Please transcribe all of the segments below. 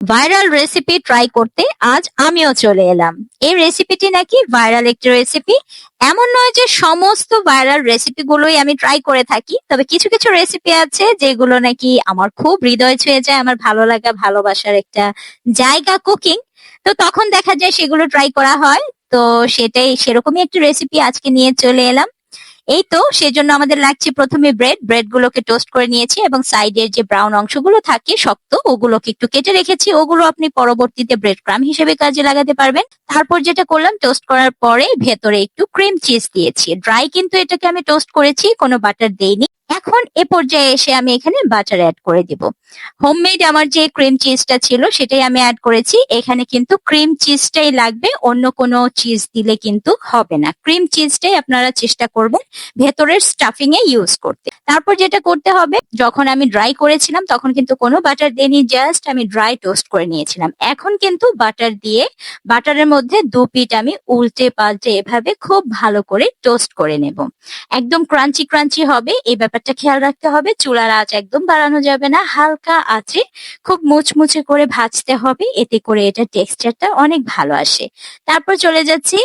Viral recipe try করতে আজ আমিও চলে এলাম। এই রেসিপিটি নাকি ভাইরাল একটি রেসিপি এমন নয় যে সমস্ত ভাইরাল রেসিপি গুলোই আমি ট্রাই করে থাকি, তবে কিছু কিছু রেসিপি আছে যেগুলো নাকি আমার খুব হৃদয় ছুঁয়ে যায়, আমার ভালো লাগা, ভালোবাসার একটা জায়গা কুকিং তো তখন দেখা যায় সেগুলো ট্রাই করা হয়। তো সেটাই, সেরকমই একটি রেসিপি আজকে নিয়ে চলে এলাম। এই তো সেজন্য আমাদের লাগছে প্রথমে ব্রেড ব্রেড গুলোকে টোস্ট করে নিয়েছি এবং সাইডের যে ব্রাউন অংশগুলো থাকে শক্ত, ওগুলোকে একটু কেটে রেখেছি। ওগুলো আপনি পরবর্তীতে ব্রেড ক্রাম হিসেবে কাজে লাগাতে পারবেন। তারপর যেটা করলাম টোস্ট করার পরে ভেতরে একটু ক্রিম চিজ দিয়েছি। ড্রাই কিন্তু এটাকে আমি টোস্ট করেছি, কোনো বাটার দেইনি। এখন এ পর্যায়ে এসে আমি এখানে বাটার অ্যাড করে দিব। হোমমেড আমার যে ক্রিম চিজটা ছিল সেটাই আমি অ্যাড করেছি। এখানে কিন্তু ক্রিম চিজটাই লাগবে, অন্য কোনো চিজ দিলে কিন্তু হবে না। ক্রিম চিজটাই আপনারা চেষ্টা করবেন ভেতরের স্টাফিং এ ইউজ করতে। তারপর যেটা করতে হবে, যখন আমি ড্রাই করেছিলাম, তখন কিন্তু কোনো বাটার দেইনি জাস্ট আমি ড্রাই টোস্ট করে নিয়েছিলাম। এখন কিন্তু বাটার দিয়ে বাটারের মধ্যে দু পিঠ আমি উল্টে পাল্টে এভাবে খুব ভালো করে টোস্ট করে নেব। একদম ক্রাঞ্চি ক্রাঞ্চি হবে, এই ব্যাপারটা খেয়াল রাখতে হবে। চুলার আঁচ একদম বাড়ানো যাবে না। হালকা আঁচে খুব মুচমুচে করে ভাজতে হবে। এতে করে এটা টেক্সচারটা অনেক ভালো আসে। তারপর চলে যাচ্ছি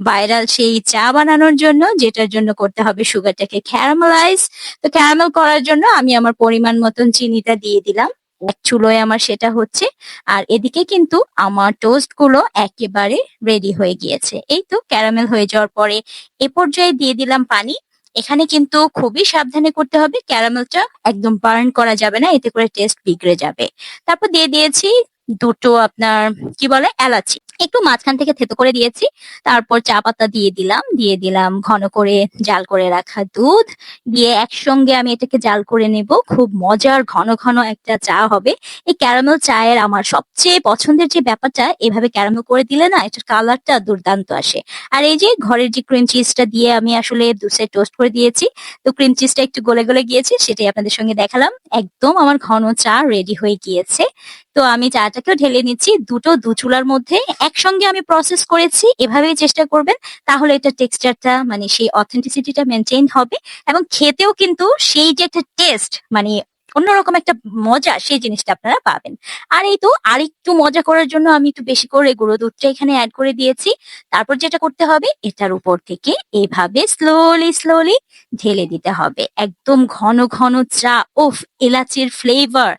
ভাইরাল সেই চা বানানোর জন্য, যেটার জন্য করতে হবে সুগারটাকে ক্যারামেলাইজ। তো ক্যারামেল করার জন্য আমি আমার পরিমাণ মতন চিনিটা দিয়ে দিলাম। এক চুলোয় আমার সেটা হচ্ছে। আর এদিকে কিন্তু আমার টোস্টগুলো একেবারে রেডি হয়ে গিয়েছে। এই তো ক্যারামেল হয়ে যাওয়ার পরে এ পর্যায়ে দিয়ে দিলাম পানি। এখানে কিন্তু খুবই সাবধানে করতে হবে। ক্যারামেলটা একদম বার্ন করা যাবে না, এতে করে টেস্ট বিগড়ে যাবে। তারপর দিয়ে দিয়েছি দুটো আপনার, কি বলে, এলাচি। একটু মাঝখান থেকে থেতো করে দিয়েছি। তারপর চা পাতা দিয়ে দিলাম দিয়ে দিলাম ঘন করে জাল করে রাখা দুধ। দিয়ে একসঙ্গে আমি এটাকে জাল করে নেব। খুব মজার ঘন ঘন একটা চা হবে। এই ক্যারামেল চায়ের আমার সবচেয়ে পছন্দের যে ব্যাপারটা, এভাবে ক্যারামেল করে দিলে না এটার কালারটা দুর্দান্ত আসে। আর এই যে ঘরের যে ক্রিম চিজটা দিয়ে আমি আসলে দু সাইড টোস্ট করে দিয়েছি, তো ক্রিম চিজটা একটু গলে গলে গিয়েছে, সেটাই আপনাদের সঙ্গে দেখালাম। একদম আমার ঘন চা রেডি হয়ে গিয়েছে। তো আমি চাটাকেও ঢেলে নিচ্ছি, দুটো দু চুলার মধ্যে একসঙ্গে আমি প্রসেস করেছি, এভাবেই চেষ্টা করবেন, তাহলে এটা টেক্সচারটা মানে সেই অথেন্টিসিটিটা মেনটেন হবে এবং খেতেও কিন্তু সেই যে একটা টেস্ট মানে অন্যরকম একটা মজা, সেই জিনিসটা আপনারা পাবেন। আর এই তো আর একটু মজা করার জন্য আমি একটু বেশি করে গুঁড়ো দুধটা এখানে অ্যাড করে দিয়েছি। তারপর যেটা করতে হবে, এটার উপর থেকে এভাবে স্লোলি স্লোলি ঢেলে দিতে হবে। একদম ঘন ঘন চা ওফ এলাচির ফ্লেভার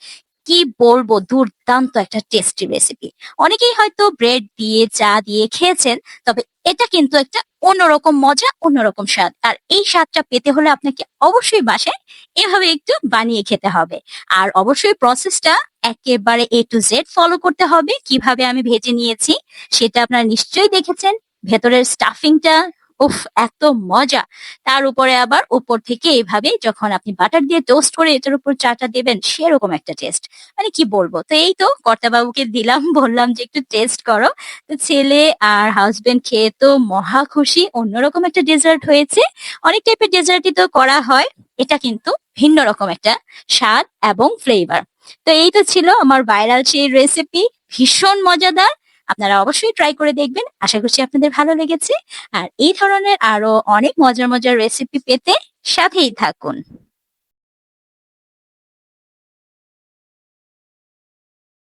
কি বলব? দুর্দান্ত একটা টেস্টি রেসিপি অনেকেই হয়তো ব্রেড দিয়ে, চা দিয়ে খেয়েছেন, তবে এটা কিন্তু একটা অন্যরকম মজা, অন্যরকম স্বাদ। আর এই স্বাদটা পেতে হলে আপনাকে অবশ্যই বাসায় এভাবে একটু বানিয়ে খেতে হবে। আর অবশ্যই প্রসেসটা একেবারে এ টু জেড ফলো করতে হবে। কীভাবে আমি ভেজে নিয়েছি, সেটা আপনারা নিশ্চয়ই দেখেছেন। ভেতরের স্টাফিংটা উফ, এত মজা। তার উপরে আবার উপর থেকে এইভাবে যখন আপনি বাটার দিয়ে টোস্ট করে এটার উপর চাটা দেবেন, সেরকম একটা টেস্ট মানে কি বলব? তো এই তো কর্তাবাবুকে দিলাম, বললাম যে একটু টেস্ট করো। তো ছেলে আর হাজবেন্ড খেয়ে তো মহা খুশি, অন্যরকম একটা ডেজার্ট হয়েছে। অনেক টাইপের ডেজার্টই তো করা হয়। এটা কিন্তু ভিন্ন রকম একটা স্বাদ এবং ফ্লেভার তো এই তো ছিল আমার ভাইরাল সেই রেসিপি ভীষণ মজাদার। আপনারা অবশ্যই ট্রাই করে দেখবেন। আশা করছি আপনাদের ভালো লেগেছে। আর এই ধরনের আরও অনেক মজার মজার রেসিপি পেতে সাথেই থাকুন।